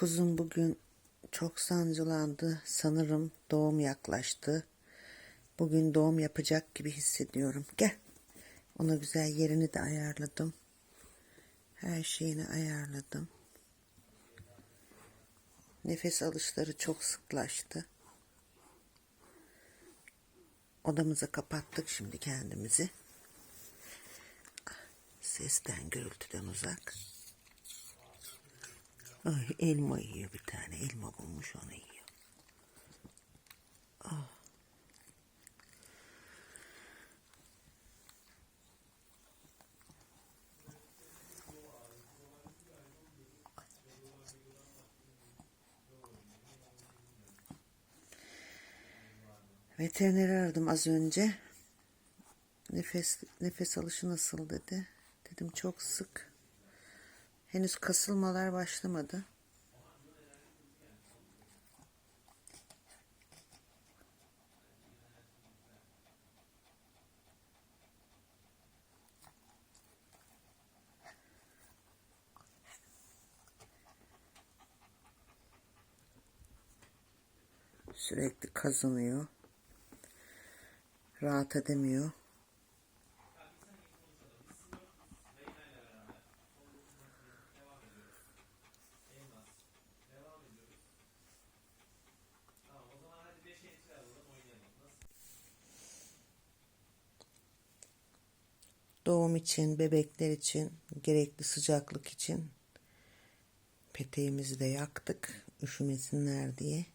Kuzum bugün çok sancılandı. Sanırım doğum yaklaştı. Bugün doğum yapacak gibi hissediyorum. Gel. Ona güzel yerini de ayarladım. Her şeyini ayarladım. Nefes alışları çok sıklaştı. Odamıza kapattık şimdi kendimizi. Sesten, gürültüden uzak. Ay elma yiyor bir tane. Elma bulmuş onu yiyor. Ah. Veterineri aradım az önce. Nefes nefes alışı nasıl dedi. Dedim çok sık. Henüz kasılmalar başlamadı. Sürekli kazanıyor. Rahat edemiyor. Doğum için, bebekler için, gerekli sıcaklık için peteğimizi de yaktık. Üşümesinler diye.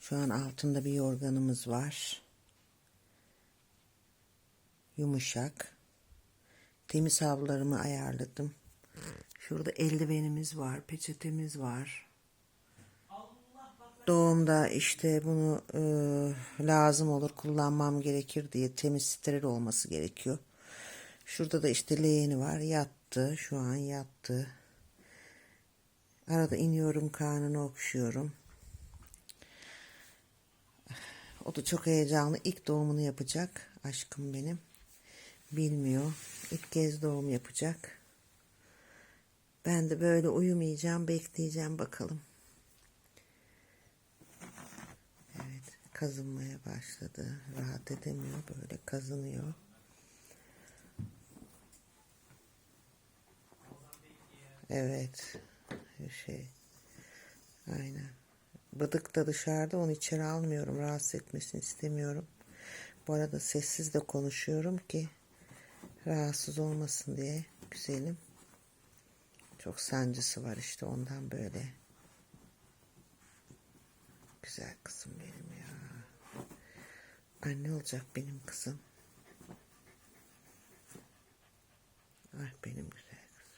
Şu an altında bir yorganımız var. Yumuşak. Temiz havlularımı ayarladım. Şurada eldivenimiz var, peçetemiz var. Doğumda işte bunu e, lazım olur kullanmam gerekir diye temiz steril olması gerekiyor. Şurada da işte leğeni var yattı şu an yattı. Arada iniyorum karnını okşuyorum. O da çok heyecanlı ilk doğumunu yapacak aşkım benim. Bilmiyor ilk kez doğum yapacak. Ben de böyle uyumayacağım bekleyeceğim bakalım. Evet, kazınmaya başladı. Rahat edemiyor, böyle kazınıyor. Evet, şey, aynen. Bıdık da dışarıda, onu içeri almıyorum. Rahatsız etmesini istemiyorum. Bu arada sessiz de konuşuyorum ki rahatsız olmasın diye güzelim. Çok sancısı var işte ondan böyle. Güzel kızım benim ya. Anne olacak benim kızım. Ay benim güzel kızım.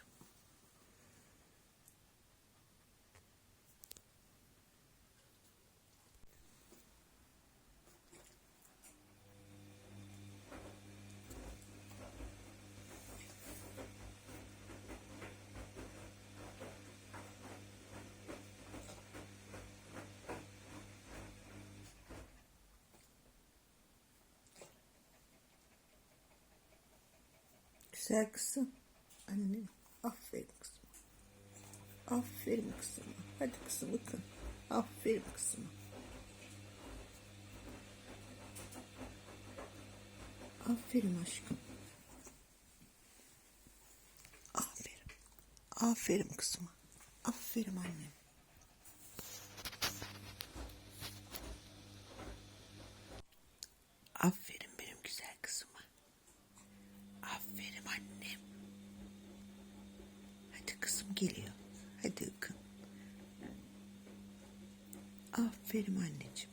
Güzel kızım. Annem. Aferin kızım. Aferin kızım. Hadi kızım bakın. Aferin kızım. Aferin aşkım. Aferin. Aferin kızıma. Aferin annem. Aferin benim güzel kızıma. Aferin annem. Hadi kızım geliyor. Hadi ıkın. Aferin anneciğim.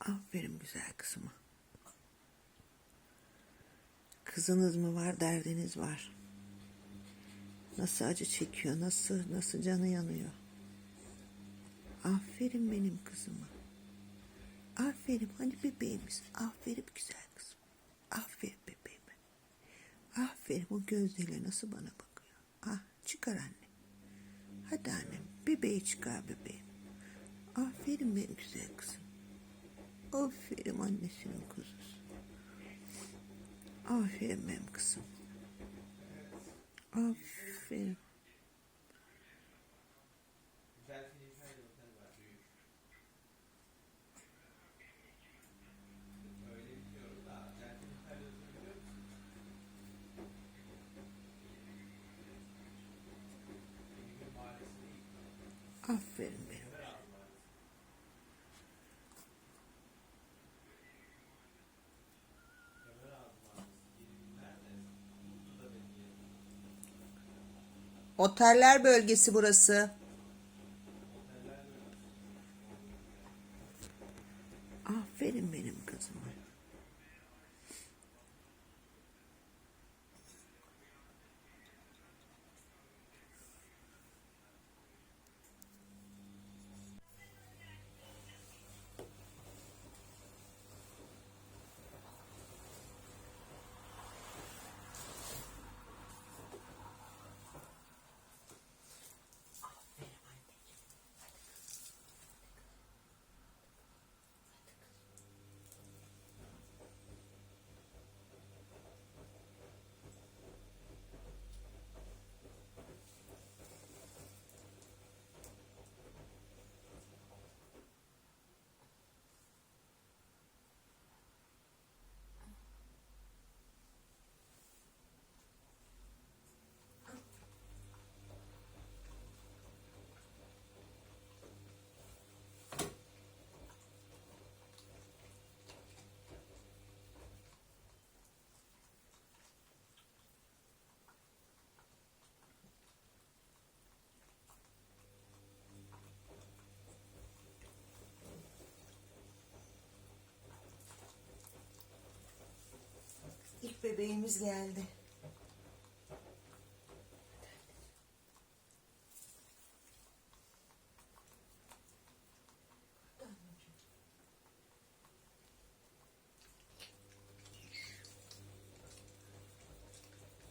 Aferin güzel kızıma. Kızınız mı var, derdiniz var. Nasıl acı çekiyor, nasıl nasıl canı yanıyor. Aferin benim kızıma. Aferin hani bebeğimiz. Aferin güzel kızım. Aferin bebeğime. Aferin o gözleriyle nasıl bana bakıyor. Ah çıkar anne. Hadi annem bebeği çıkar bebeğim. Aferin benim güzel kızım. Aferin annesinin kuzusu. Aferin benim kızım. Aferin benim. Oteller bölgesi burası. Aferin benim kızıma. İlk bebeğimiz geldi.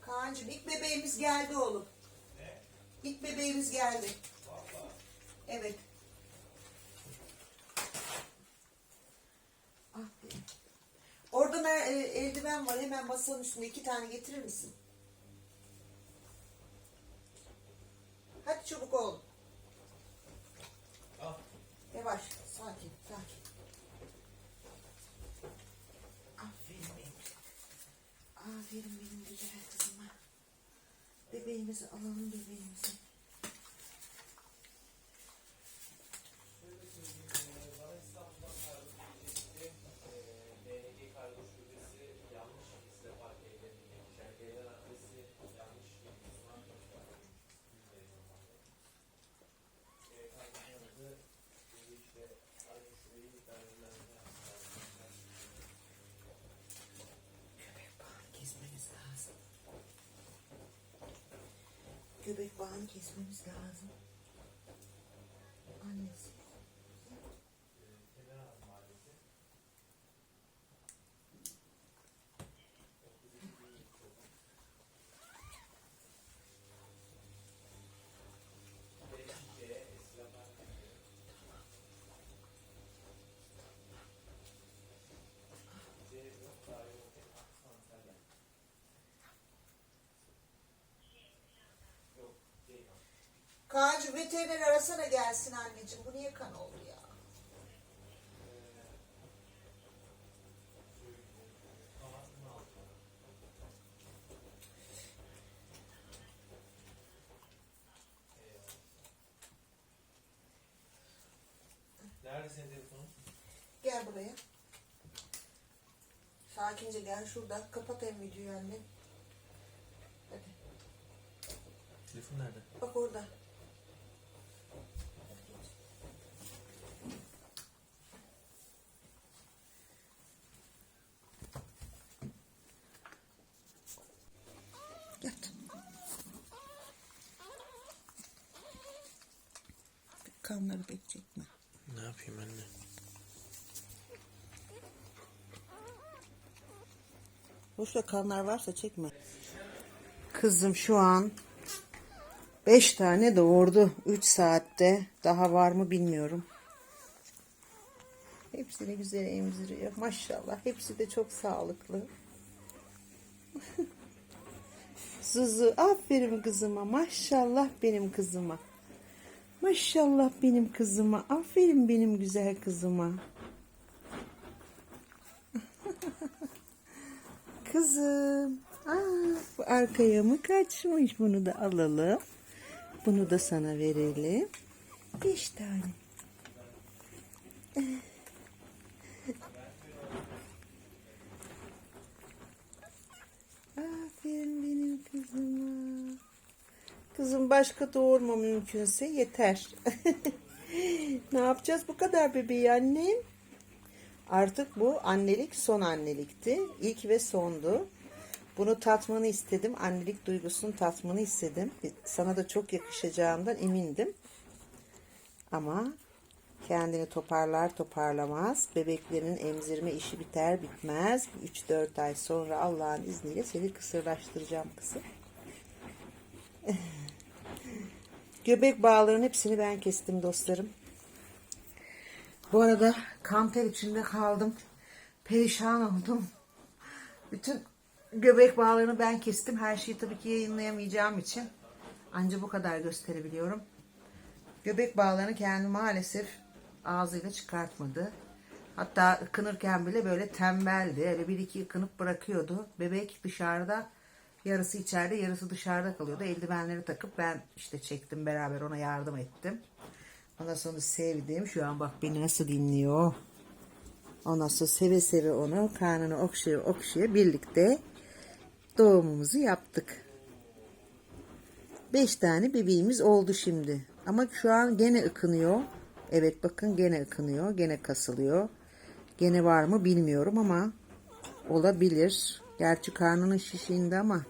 Kaan'cığım ilk bebeğimiz geldi oğlum. İlk bebeğimiz geldi. Evet. Aferin. Orada mer- e, eldiven var. Hemen masanın üstünde iki tane getirir misin? Hadi çabuk ol. Yavaş. Sakin. Sakin. Aferin benim. Aferin benim güzel kızıma. Bebeğimizi alalım bebeğimizi. Bağını kesmemiz lazım. Kaan'cığım veteriner arasana gelsin anneciğim. Bu niye kan oldu ya? Nerede senin telefonun? Gel buraya. Sakince gel şurada. Kapat hem videoyu anne. Hadi. Telefon nerede? Bak orada. Yat. Kanları pek çekme. Ne yapayım anne? Boşta kanlar varsa çekme. Kızım şu an 5 tane doğurdu 3 saatte. Daha var mı bilmiyorum. Hepsini güzel emziriyor. Maşallah. Hepsi de çok sağlıklı. Zuzu aferin kızıma maşallah benim kızıma. Maşallah benim kızıma. Aferin benim güzel kızıma. Kızım. Aa, bu arkaya mı kaçmış? Bunu da alalım. Bunu da sana verelim. Beş tane. Aferin benim kızıma. Kızım başka doğurma mümkünse yeter. ne yapacağız bu kadar bebeği annem? Artık bu annelik son annelikti. İlk ve sondu. Bunu tatmanı istedim. Annelik duygusunu tatmanı istedim. Sana da çok yakışacağından emindim. Ama kendini toparlar toparlamaz. Bebeklerin emzirme işi biter bitmez. 3-4 ay sonra Allah'ın izniyle seni kısırlaştıracağım kızım. Göbek bağlarının hepsini ben kestim dostlarım. Bu arada kanter içinde kaldım. Perişan oldum. Bütün göbek bağlarını ben kestim. Her şeyi tabii ki yayınlayamayacağım için. Ancak bu kadar gösterebiliyorum. Göbek bağlarını kendi maalesef ağzıyla çıkartmadı. Hatta ıkınırken bile böyle tembeldi. Öyle bir iki ıkınıp bırakıyordu. Bebek dışarıda yarısı içeride yarısı dışarıda kalıyordu. Eldivenleri takıp ben işte çektim beraber ona yardım ettim. Ondan sonra sevdim. Şu an bak beni nasıl dinliyor. Ondan sonra seve seve onu karnını okşaya okşaya birlikte doğumumuzu yaptık. Beş tane bebeğimiz oldu şimdi. Ama şu an gene ıkınıyor. Evet bakın gene ıkınıyor. Gene kasılıyor. Gene var mı bilmiyorum ama olabilir. Gerçi karnının şişiğinde ama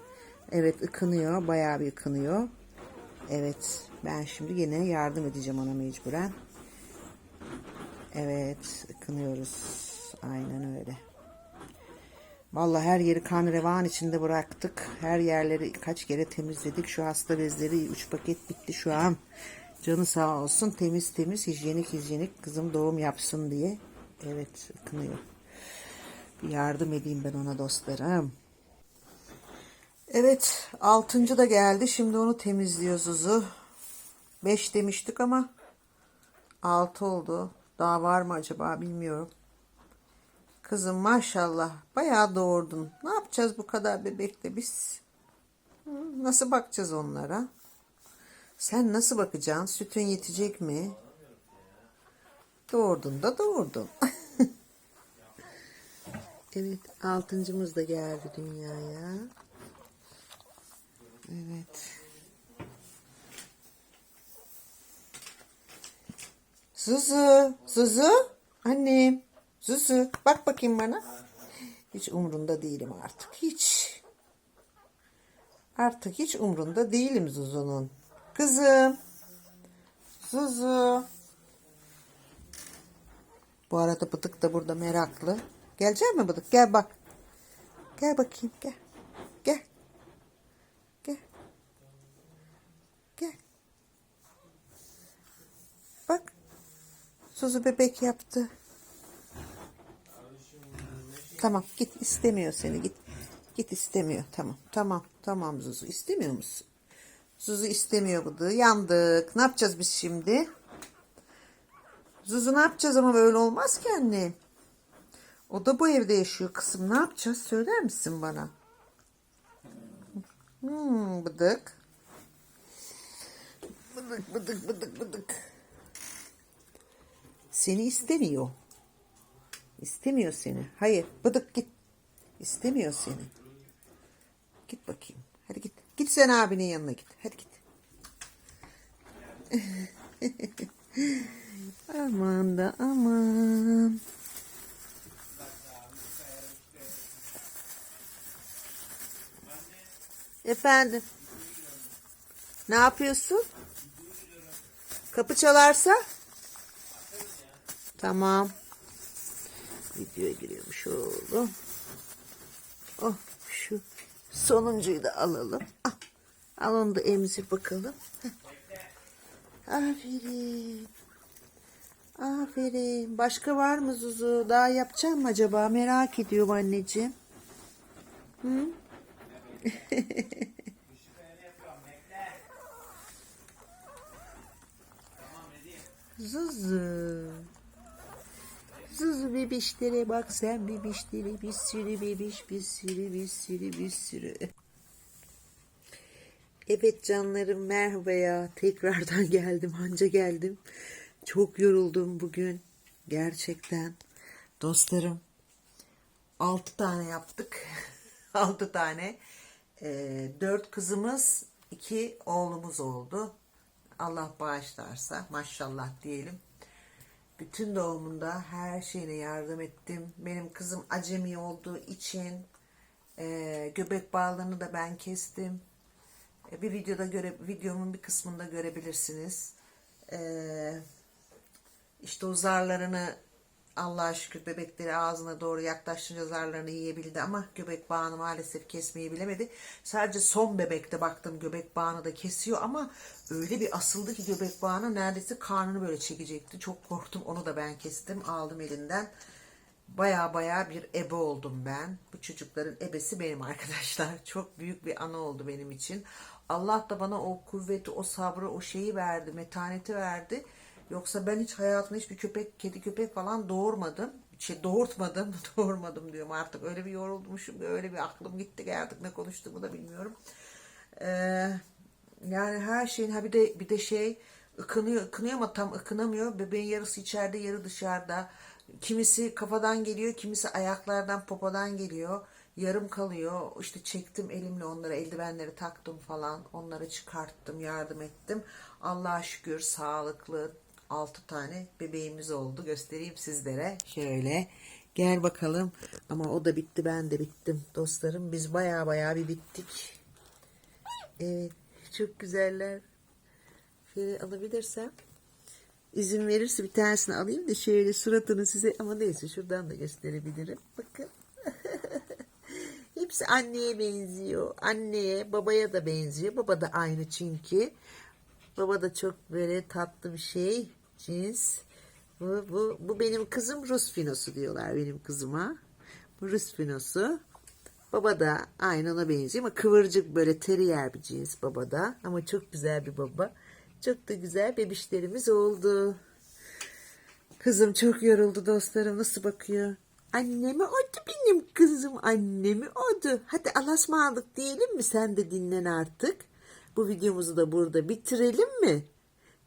evet ıkınıyor. Bayağı bir ıkınıyor. Evet ben şimdi yine yardım edeceğim ona mecburen. Evet ıkınıyoruz. Aynen öyle. Vallahi her yeri kan revan içinde bıraktık. Her yerleri kaç kere temizledik. Şu hasta bezleri 3 paket bitti şu an. Canı sağ olsun temiz temiz hijyenik hijyenik kızım doğum yapsın diye. Evet ıkınıyor. Bir yardım edeyim ben ona dostlarım. Evet altıncı da geldi. Şimdi onu temizliyor Zuzu. Beş demiştik ama altı oldu. Daha var mı acaba bilmiyorum. Kızım maşallah bayağı doğurdun. Ne yapacağız bu kadar bebekle biz? Nasıl bakacağız onlara? Sen nasıl bakacaksın? Sütün yetecek mi? Doğurdun da doğurdun. evet altıncımız da geldi dünyaya. Evet. Zuzu, Zuzu, annem, Zuzu, bak bakayım bana. Hiç umrunda değilim artık, hiç. Artık hiç umrunda değilim Zuzu'nun. Kızım, Zuzu. Bu arada Bıdık da burada meraklı. Gelecek mi Bıdık? Gel bak. Gel bakayım, gel. Gel. Gel. Bak. Suzu bebek yaptı. Tamam git istemiyor seni git. Git istemiyor tamam tamam tamam Zuzu istemiyor musun? Zuzu istemiyor bıdığı yandık. Ne yapacağız biz şimdi? Zuzu ne yapacağız ama böyle olmaz ki anne. O da bu evde yaşıyor kızım. Ne yapacağız söyler misin bana? Hmm, bıdık. Bıdık bıdık bıdık bıdık. Seni istemiyor. İstemiyor seni. Hayır bıdık git. İstemiyor seni. Git bakayım. Hadi git. Git sen abinin yanına git. Hadi git. aman da aman. Efendim. Ne yapıyorsun? Kapı çalarsa? Tamam. Videoya giriyormuş oğlum. Oh şu sonuncuyu da alalım. Al, al onu da emzir bakalım. Heh. Aferin. Aferin. Başka var mı Zuzu? Daha yapacağım mı acaba? Merak ediyorum anneciğim. Hı? Zuzu. Zuzu bebişlere bak sen bebişlere bir sürü bebiş bir sürü bir sürü bir sürü. Evet canlarım merhaba ya tekrardan geldim anca geldim. Çok yoruldum bugün gerçekten. Dostlarım altı tane yaptık. altı tane. Ee, dört kızımız iki oğlumuz oldu. Allah bağışlarsa maşallah diyelim. Bütün doğumunda her şeyine yardım ettim. Benim kızım acemi olduğu için e, göbek bağlarını da ben kestim. E, bir videoda göre videomun bir kısmında görebilirsiniz. E, işte o zarlarını Allah'a şükür bebekleri ağzına doğru yaklaştırınca zarlarını yiyebildi ama göbek bağını maalesef kesmeyi bilemedi. Sadece son bebekte baktım göbek bağını da kesiyor ama öyle bir asıldı ki göbek bağını neredeyse karnını böyle çekecekti. Çok korktum onu da ben kestim aldım elinden. Baya baya bir ebe oldum ben. Bu çocukların ebesi benim arkadaşlar. Çok büyük bir ana oldu benim için. Allah da bana o kuvveti, o sabrı, o şeyi verdi, metaneti verdi. Yoksa ben hiç hayatımda hiçbir köpek, kedi köpek falan doğurmadım. Şey doğurtmadım, doğurmadım diyorum artık. Öyle bir yoruldumuşum, öyle bir aklım gitti artık ne konuştuğumu da bilmiyorum. Ee, yani her şeyin ha bir de bir de şey ıkınıyor, ıkınıyor ama tam ıkınamıyor. Bebeğin yarısı içeride, yarı dışarıda. Kimisi kafadan geliyor, kimisi ayaklardan, popodan geliyor. Yarım kalıyor. İşte çektim elimle onları, eldivenleri taktım falan. Onları çıkarttım, yardım ettim. Allah'a şükür sağlıklı 6 tane bebeğimiz oldu. Göstereyim sizlere. Şöyle. Gel bakalım. Ama o da bitti, ben de bittim. Dostlarım biz baya baya bir bittik. Evet. Çok güzeller. Şöyle alabilirsem. İzin verirse bir tanesini alayım da şöyle suratını size ama neyse şuradan da gösterebilirim. Bakın. Hepsi anneye benziyor. Anneye, babaya da benziyor. Baba da aynı çünkü. Baba da çok böyle tatlı bir şey. Cins. Bu, bu, bu benim kızım Rus finosu diyorlar benim kızıma. Bu Rus finosu. Baba da aynı ona benziyor ama kıvırcık böyle teriyer bir cins baba da. Ama çok güzel bir baba. Çok da güzel bebişlerimiz oldu. Kızım çok yoruldu dostlarım. Nasıl bakıyor? Annemi oldu benim kızım. Annemi oldu. Hadi alasmalık diyelim mi? Sen de dinlen artık. Bu videomuzu da burada bitirelim mi?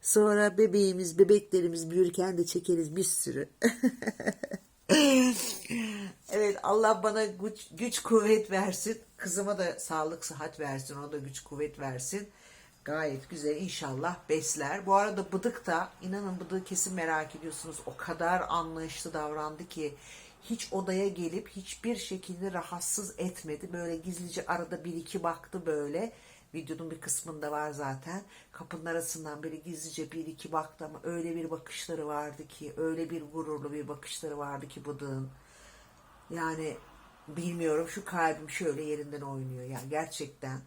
Sonra bebeğimiz, bebeklerimiz büyürken de çekeriz bir sürü. evet Allah bana güç, güç kuvvet versin. Kızıma da sağlık sıhhat versin. Ona da güç kuvvet versin. Gayet güzel inşallah besler. Bu arada Bıdık da inanın Bıdık'ı kesin merak ediyorsunuz. O kadar anlayışlı davrandı ki hiç odaya gelip hiçbir şekilde rahatsız etmedi. Böyle gizlice arada bir iki baktı böyle. Videonun bir kısmında var zaten. Kapının arasından böyle gizlice bir iki baktı ama öyle bir bakışları vardı ki, öyle bir gururlu bir bakışları vardı ki Bıdık'ın. Yani bilmiyorum şu kalbim şöyle yerinden oynuyor. Yani gerçekten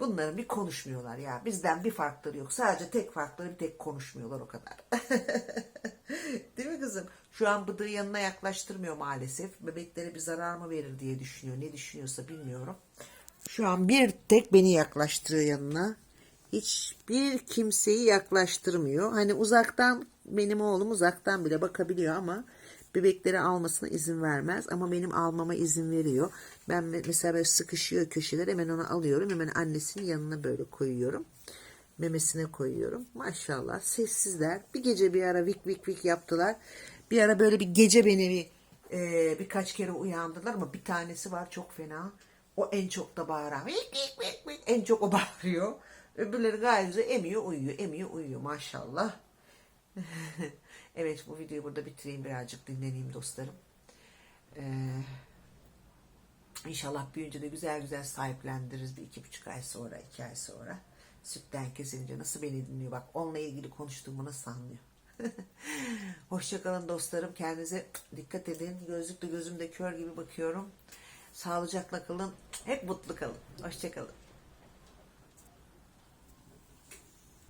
bunların bir konuşmuyorlar ya. Bizden bir farkları yok. Sadece tek farkları bir tek konuşmuyorlar o kadar. Değil mi kızım? Şu an bıdığı yanına yaklaştırmıyor maalesef. Bebeklere bir zarar mı verir diye düşünüyor. Ne düşünüyorsa bilmiyorum. Şu an bir tek beni yaklaştırıyor yanına. Hiçbir kimseyi yaklaştırmıyor. Hani uzaktan benim oğlum uzaktan bile bakabiliyor ama bebekleri almasına izin vermez. Ama benim almama izin veriyor. Ben me- mesela böyle sıkışıyor köşeler hemen onu alıyorum. Hemen annesinin yanına böyle koyuyorum. Memesine koyuyorum. Maşallah sessizler. Bir gece bir ara vik vik vik yaptılar. Bir ara böyle bir gece beni bir, e, birkaç kere uyandırdılar ama bir tanesi var çok fena. O en çok da bağıran. En çok o bağırıyor. Öbürleri gayet emiyor uyuyor. Emiyor uyuyor maşallah. evet bu videoyu burada bitireyim birazcık dinleneyim dostlarım. Ee, inşallah büyüyünce de güzel güzel sahiplendiririz bir iki buçuk ay sonra iki ay sonra. Sütten kesilince nasıl beni dinliyor bak onunla ilgili konuştuğumu nasıl anlıyor. Hoşçakalın dostlarım kendinize dikkat edin. Gözlükle gözümde kör gibi bakıyorum. Sağlıcakla kalın. Hep mutlu kalın. Hoşçakalın.